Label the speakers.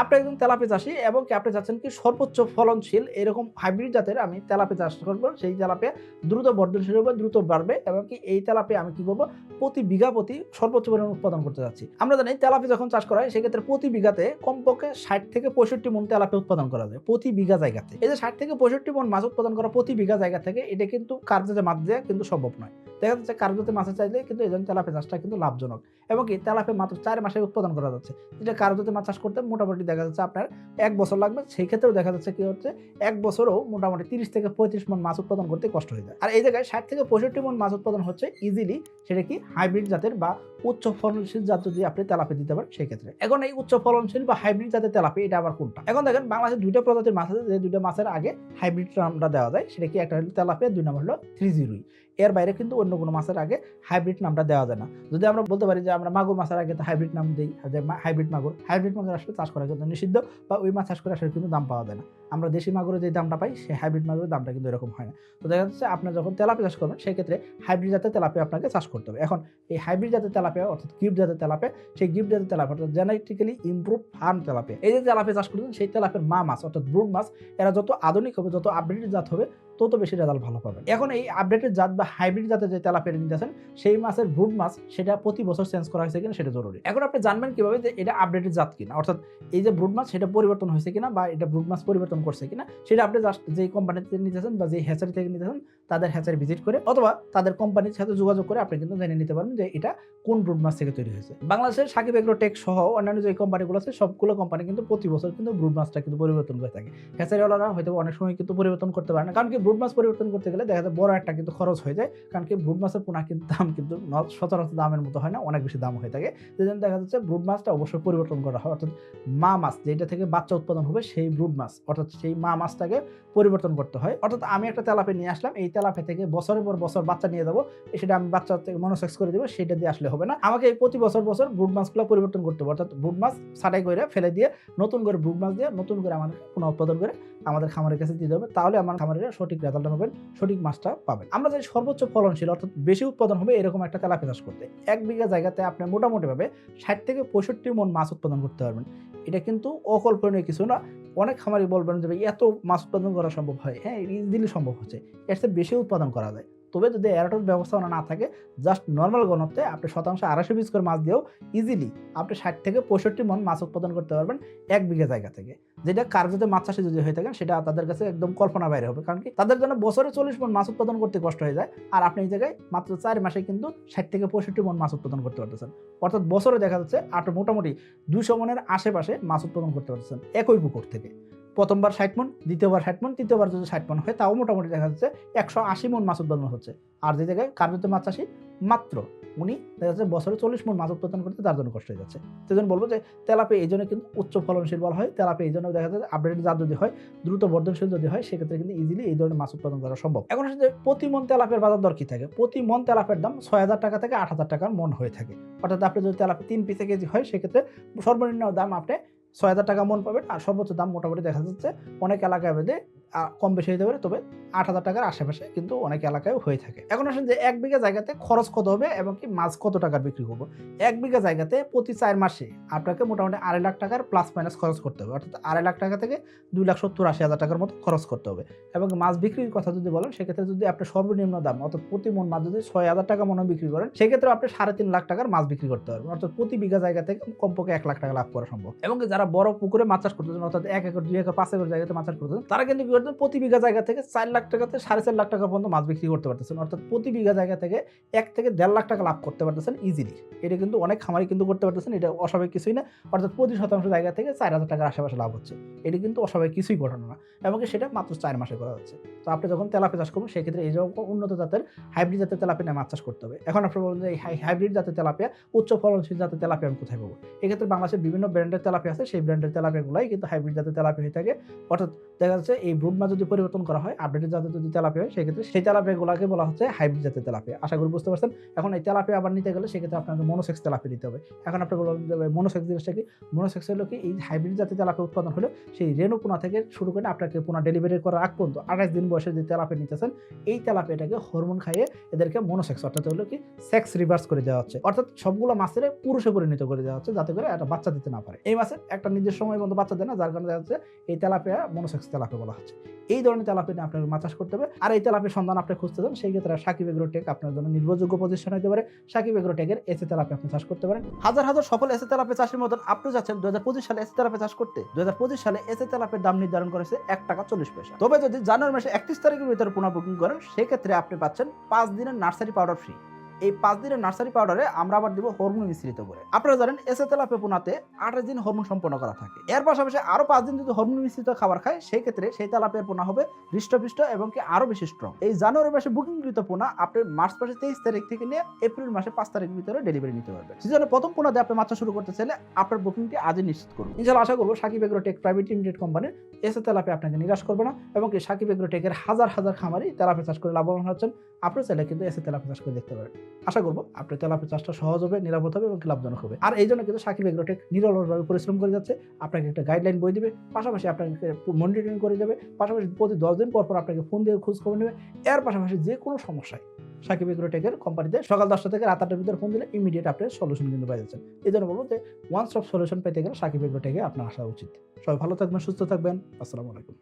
Speaker 1: আপনি একজন তেলাপি চাষি এবং কি আপনি চাচ্ছেন কি সর্বোচ্চ ফলনশীল এরকম হাইব্রিড জাতের আমি তেলাপি চাষ করব, সেই তেলাপিয়া দ্রুত বর্ধনশীল হবে, দ্রুত বাড়বে এবং কি এই তেলাপি আমি কি করব, প্রতি বিঘা প্রতি সর্বোচ্চ পরিমাণ উৎপাদন করতে যাচ্ছি। আমরা জানি তেলাপি যখন চাষ করা হয়, সেক্ষেত্রে প্রতি বিঘাতে কমপক্ষে ষাট থেকে পঁয়ষট্টি মন তেলাপি উৎপাদন করা যায়, প্রতি বিঘা জায়গাতে। এই যে ষাট থেকে পঁয়ষট্টি মন মাছ উৎপাদন করা প্রতি বিঘা জায়গা থেকে, এটা কিন্তু কার্যতে মাছ দেওয়া কিন্তু সম্ভব নয়। দেখা যাচ্ছে কার্যতে মাছে চাইলে কিন্তু এই জন্য তেলাপি চাষটা কিন্তু লাভজনক এবং কি তেলাপি মাত্র চার মাসে উৎপাদন করা যাচ্ছে। যেটা কার্যতে মাছ চাষ করতে মোটামুটি দেখা যাচ্ছে আপনার এক বছর লাগবে। সেই ক্ষেত্রেও দেখা যাচ্ছে কি হচ্ছে, এক বছরও মোটামুটি তিরিশ থেকে পঁয়ত্রিশ মন মাছ উৎপাদন করতে কষ্ট হয়ে যায়। আর এই জায়গায় ষাট থেকে পঁয়ষট্টি মন মাছ উৎপাদন হচ্ছে ইজিলি সেটা কি হাইব্রিড জাতের বা উচ্চ ফলনশীল জাত যদি আপনি তেলাপি দিতে পারেন, সেই ক্ষেত্রে। এখন এই উচ্চ ফলনশীল বা হাইব্রিড জাতের তেলাপি এটা আবার কোনটা? এখন দেখেন বাংলাদেশে দুইটা প্রজাতির মাছ আছে, যে দুইটা মাছের আগে হাইব্রিড নামটা দেওয়া যায়, সেটা কি একটা হলো তেলাপিয়া, দুই নম্বর হলো থ্রি জিরোই এর বাইরে কিন্তু অন্য কোনো মাছের আগে হাইব্রিড নামটা দেওয়া যায় না। যদি আমরা বলতে পারি যে আমরা মাগুর মাছের আগে তো হাইব্রিড নাম দিই, যে হাইব্রিড মাগুর হাইব্রিড মাগুর আসলে চাষ করা কিন্তু নিষিদ্ধ বা ওই মাছ চাষ করে আসলে কিন্তু দাম পাওয়া যায় না। আমরা দেশি মাগুরের যে দামটা পাই, সেই হাইব্রিড মাগুরের দামটা কিন্তু এরকম হয় না। তো দেখা যাচ্ছে আপনার যখন তেলাপি চাষ করবেন, সেক্ষেত্রে হাইব্রিড জাতের তেলাপি আপনাকে চাষ করতে হবে। এখন এই হাইব্রিড জাতের তেলাপিয়া, অর্থাৎ গিফট জাতের তেলাপে সেই গিফট জাতের তেলাপিয়া, অর্থাৎ জেনেটিক্যালি ইমপ্রুভ ফার্ম তেলাপিয়া, এই যে তেলাপিয়া চাষ করছেন সেই তেলাপের মা মাছ, অর্থাৎ ব্রুড মাছ, এরা যত আধুনিক হবে, যত আপডেটেড জাত হবে তত বেশি রেজাল্ট ভালো পাবেন। এখন এই আপডেটেড জাত বা হাইব্রিড জাতের যে তেলাপিয়া নিতেছেন সেই মাছের ব্রুড মাছ সেটা প্রতি বছর চেঞ্জ করা হয়েছে কিনা সেটা জরুরি। এখন আপনি জানবেন কীভাবে যে এটা আপডেটেড জাত কিনা, অর্থাৎ এই যে ব্রুড মাছ সেটা পরিবর্তন হয়েছে কিনা বা এটা ব্রুড মাছ পরিবর্তন করছে কিনা, সেটা আপনি জাস্ট যে কোম্পানি থেকে নিতেছেন বা যে হ্যাচারি থেকে নিতেছেন, তাদের হ্যাচারি ভিজিট করে অথবা তাদের কোম্পানির সাথে যোগাযোগ করে আপনি কিন্তু জেনে নিতে পারবেন যে এটা কোন ব্রুড মাছ থেকে তৈরি হয়েছে। বাংলাদেশের সাকিব এগ্রো টেক সহ অন্যান্য যে কোম্পানিগুলো আছে, সবগুলো কোম্পানি কিন্তু প্রতি বছর কিন্তু ব্রুড মাছটা কিন্তু পরিবর্তন করে থাকে। হ্যাচারিওয়ালারা হয়তো অনেক সময় কিন্তু পরিবর্তন করতে পারে না, কারণ কি ব্রুড মাছ পরিবর্তন করতে গেলে দেখা যায় বড় একটা কিন্তু খরচ হয়ে যায়। কারণ কি ব্রুড মাছের পোনা কিন্তু দাম কিন্তু সচরাচর দামের মতো হয় না, অনেক বেশি দাম হয়ে থাকে। সেই জন্য দেখা যাচ্ছে ব্রুড মাছটা অবশ্যই পরিবর্তন করা হয়। অর্থাৎ মা মাছ যেটা থেকে বাচ্চা উৎপাদন হবে সেই ব্রুড মাছ অর্থাৎ সেই মা মাছটাকে পরিবর্তন করতে হয়। অর্থাৎ আমি একটা তেলাপে নিয়ে আসলাম, এই তেলাপে থেকে বছরের পর বছর বাচ্চা নিয়ে যাব সেটা আমি বাচ্চা থেকে মনোসেক্স করে দেবো, সেটা দিয়ে আসলে হবে না। আমাকে এই প্রতি বছর বছর ব্রুড মাছগুলো পরিবর্তন করতে হবে। অর্থাৎ ব্রুড মাছ ছাটাই করে ফেলে দিয়ে নতুন করে ব্রুড মাছ দিয়ে নতুন করে আমাদের পুনঃ উৎপাদন করে আমাদের খামারের কাছে দিতে হবে। তাহলে আমার খামারের সঠিক রেজাল্ট পাবেন, সঠিক মাছটা পাবেন। আমরা যে সর্বোচ্চ ফলনশীল অর্থাৎ বেশি উৎপাদন হবে এরকম একটা তেলাপি চাষ করতে, এক বিঘা জায়গাতে আপনি মোটামুটিভাবে ষাট থেকে পঁয়ষট্টি মন মাছ উৎপাদন করতে পারবেন। এটা কিন্তু অকল্পনীয় কিছু না, অনেক খামারি বলবেন যে এত মাছ উৎপাদন করা সম্ভব হয়? হ্যাঁ ইজিলি সম্ভব হচ্ছে, এর চেয়ে বেশি উৎপাদন করা যায়। তবে যদি এরাটোর ব্যবস্থাপনা না থাকে জাস্ট নর্মাল ঘনত্বে আপনি শতাংশ আড়াইশো পিস করে মাছ দিয়েও ইজিলি আপনি ষাট থেকে পঁয়ষট্টি মন মাছ উৎপাদন করতে পারবেন এক বিঘা জায়গা থেকে। যেটা কার্যতে মাছ চাষে যদি হয়ে থাকেন সেটা তাদের কাছে একদম কল্পনা বাইরে হবে। কারণ কি? তাদের জন্য বছরে চল্লিশ মন মাছ উৎপাদন করতে কষ্ট হয়ে যায়। আর আপনি এই জায়গায় মাত্র চার মাসে কিন্তু ষাট থেকে পঁয়ষট্টি মন মাছ উৎপাদন করতে পারতেছেন। অর্থাৎ বছরে দেখা যাচ্ছে আট মোটামুটি দুশো মনের আশেপাশে মাছ উৎপাদন করতে পারতেছেন একই পুকুর থেকে। প্রথমবার ষাট মন, দ্বিতীয়বার ষাট মন, তৃতীয়বার যদি ষাট মন হয়, তাও মোটামুটি দেখা যাচ্ছে একশো আশি মন মাছ উৎপাদন হচ্ছে। আর যে জায়গায় কার্যত মাছ চাষি, মাত্র উনি দেখা যাচ্ছে বছরে চল্লিশ মন মাছ উৎপাদন করতে তার জন্য কষ্ট হয়ে যাচ্ছে। সেজন্য বলব যে তেলাপে এই জন্য কিন্তু উচ্চ ফলনশীল বলা হয়। তেলাপে এই জন্য দেখা যাচ্ছে আপডেট জাত যদি হয়, দ্রুত বর্ধনশীল যদি হয়, সেক্ষেত্রে কিন্তু ইজিলি এই ধরনের মাছ উৎপাদন করা সম্ভব। এখন হচ্ছে প্রতি মন তেলাপের বাজার দর কি থাকে? প্রতি মন তেলাপের দাম ছয় হাজার টাকা থেকে আট হাজার টাকার মন হয়ে থাকে। অর্থাৎ আপনি যদি তেলাপি তিন পিসে কেজি হয়, সেক্ষেত্রে সর্বনিম্ন দাম আপনি ছয় হাজার টাকা মন পাবেন আর সর্বোচ্চ দাম মোটামুটি দেখা যাচ্ছে অনেক এলাকায় আহ, কম বেশি হতে পারে, তবে আট হাজার টাকার আশেপাশে কিন্তু অনেক এলাকায় হয়ে থাকে। এখন আসেন যে এক বিঘা জায়গাতে খরচ কত হবে এবং কি মাছ কত টাকার বিক্রি করব? এক বিঘা জায়গাতে প্রতি চার মাসে আপনাকে মোটামুটি আড়াই লাখ টাকার প্লাস মাইনাস খরচ করতে হবে। অর্থাৎ আড়াই লাখ টাকা থেকে দুই লাখ সত্তর আশি হাজার টাকার মতো খরচ করতে হবে। এবং মাছ বিক্রির কথা যদি বলেন, সেক্ষেত্রে যদি আপনি সর্বনিম্ন দাম, অর্থাৎ প্রতি মন মাছ যদি ছয় হাজার টাকা মনে বিক্রি করেন, সেক্ষেত্রে আপনি সাড়ে তিন লাখ টাকার মাছ বিক্রি করতে পারবেন। অর্থাৎ প্রতি বিঘা জায়গা থেকে কমপক্ষে এক লাখ টাকা লাভ করা সম্ভব। এবং যারা বড় পুকুরে মাছ চাষ করতেছেন, অর্থাৎ এক একর, দুই একর, পাঁচ একর জায়গাতে মাছ চাষ করতেছেন, তারা কিন্তু কি প্রতি বিঘা জায়গা থেকে চার লাখ টাকাতে সাড়ে চার লাখ টাকা পর্যন্ত মাছ বিক্রি করতে পারতেছেন। অর্থাৎ প্রতি বিঘা জায়গা থেকে এক থেকে দেড় লাখ টাকা লাভ করতে পারতেছেন ইজিলি এটা কিন্তু অনেক খামারি কিন্তু করতে পারতেছেন, এটা অস্বাভাবিক কিছুই না। অর্থাৎ প্রতি শতাংশ জায়গা থেকে চার হাজার টাকার আশেপাশে লাভ হচ্ছে। এটা কিন্তু অস্বাভাবিক কিছুই ঘটনা না, এমনকি সেটা মাত্র চার মাসে করা হচ্ছে। তো আপনি যখন তেলাপি চাষ করবেন, সেক্ষেত্রে এই রকম উন্নত জাতের হাইব্রিড জাতের তেলাপি নিয়ে মাছ চাষ করতে হবে। এখন আপনি বলুন যে এই হাইব্রিড জাতের তেলাপিয়া, উচ্চ ফলনশীল জাতের তেলাপিয়া আমি কোথায় পাবো? এক্ষেত্রে বাংলাদেশের বিভিন্ন ব্র্যান্ডের তেলাপি আছে, সেই ব্র্যান্ডের তেলাপিয়াগুলাই কিন্তু হাইব্রিড জাতের তেলাপি হয়ে থাকে। অর্থাৎ দেখা যাচ্ছে এই উডমা যদি পরিবর্তন করা হয় আপডেটের জাতের যদি তেলাপিয়া হয়, সেক্ষেত্রে সেই তেলাপিয়াগুলোকে বলা হচ্ছে হাইব্রিড জাতের তেলাপিয়া। আশা করি বুঝতে পারছেন? এখন এই তেলাপিয়া আবার নিতে গেলে সেক্ষেত্রে আপনাকে মনোসেক্স তেলাপিয়া নিতে হবে। এখন আপনি বলবেন মনোসেক্স জিনিসটা কি? মনোসেক্স হলো কি? এই হাইব্রিড জাতের তেলাপিয়া উৎপাদন হলে সেই রেণু পোনা থেকে শুরু করে আপনাকে পোনা ডেলিভারি করার আগ পর্যন্ত, আঠাশ দিন বয়সে যে তেলাপিয়া নিতেছেন, এই তেলাপিয়াটাকে হরমোন খাইয়ে এদেরকে মনোসেক্স অর্থাৎ হলো কি সেক্স রিভার্স করে দেওয়া হচ্ছে। অর্থাৎ সবগুলো মাছের পুরুষে পরিণত করে দেওয়া হচ্ছে যাতে করে একটা বাচ্চা দিতে না পারে। এই মাছের একটা নির্দিষ্ট সময় পর্যন্ত বাচ্চা দেয় না, যার কারণে দেখা যাচ্ছে এই তেলাপিয়া মনোসেক্স তেলাপিয়া বলা হচ্ছে। এই ধরনের তেলাপিয়া নিয়ে আপনার মাছ চাষ করতে হবে। আর এই তেলাপির সন্ধান আপনি খুঁজতে চান, সেই ক্ষেত্রে সাকিব এগ্রোটেক আপনার জন্য নির্ভরযোগ্য পজিশন হতে পারে। সাকিব এগ্রোটেকের এসে তেলাপি আপনি চাষ করতে পারেন। হাজার হাজার সফল এসে তেলাপি চাষের মতন আপনি যাচ্ছেন দু হাজার পঁচিশ সালে এসে তেলাপি চাষ করতে। দু হাজার পঁচিশ সালে এসে তেলাপের দাম নির্ধারণ করেছে এক টাকা চল্লিশ পয়সা। তবে যদি জানুয়ারি মাসে একত্রিশ তারিখের ভিতরে পুনঃ বুকিং করেন, সেক্ষেত্রে আপনি পাচ্ছেন পাঁচ দিনের নার্সারি পাউডার ফ্রি এই পাঁচ দিনের নার্সারি পাউডারে আমরা আবার দিব হরমোন মিশ্রিত করে। আপনারা জানেন এসে তেলাপে পোনাতে আঠাশ দিন হরমোন সম্পন্ন করা থাকে। এর পাশাপাশি আরও পাঁচ দিন যদি হরমোন মিশ্রিত খাবার খায়, সেই ক্ষেত্রে সেই তেলাপের পোনা হবে হৃষ্টপুষ্ট এবং কি আরও বেশি স্ট্রং এই জানুয়ারি মাসে বুকিংকৃত পোনা আপনি মার্চ মাসে তেইশ তারিখ থেকে নিয়ে এপ্রিল মাসে পাঁচ তারিখের ভিতরে ডেলিভারি নিতে পারবেন। সিজনের প্রথম পোনা দিয়ে আপনি মাত্রা শুরু করতে চাইলে আপনার বুকিংটি আজই নিশ্চিত করুন। ইনশাল্লাহ আশা করব Sakib agro tech private limited কোম্পানির এসে তেলাপে আপনাকে নিরাশ করবে না এবং সাকিব এগ্রো টেকের হাজার হাজার খামারি তেলাপে চাষ করে লাভবান হচ্ছেন। আপনার চাইলে কিন্তু এসে তেলাপে চাষ করে দেখতে পারেন। আশা করব আপনার তেলাপি চাষটা সহজ হবে, নিরাপদ হবে এবং লাভজনক হবে। আর এই জন্য কিন্তু সাকিব এগ্রোটেক নিরলসভাবে পরিশ্রম করে যাচ্ছে। আপনাকে একটা গাইডলাইন বই দিবে, পাশাপাশি আপনাকে মনিটরিং করে যাবে, পাশাপাশি প্রতি দশ দিন পর পর আপনাকে ফোন দিয়ে খোঁজ খবর নেবে। এর পাশাপাশি যে কোনো সমস্যায় সাকিব এগ্রোটেকের কোম্পানিতে সকাল দশটা থেকে রাত আটটার ভিতরে ফোন দিলে ইমিডিয়েট আপনি সলিউশন কিন্তু পেয়ে যাচ্ছেন। এই জন্য বলব যে ওয়ান স্টপ সলিউশন পেতে গেলে সাকিব এগ্রোটেকে আপনার আসা উচিত। সবাই ভালো থাকবেন, সুস্থ থাকবেন। আসসালামু আলাইকুম।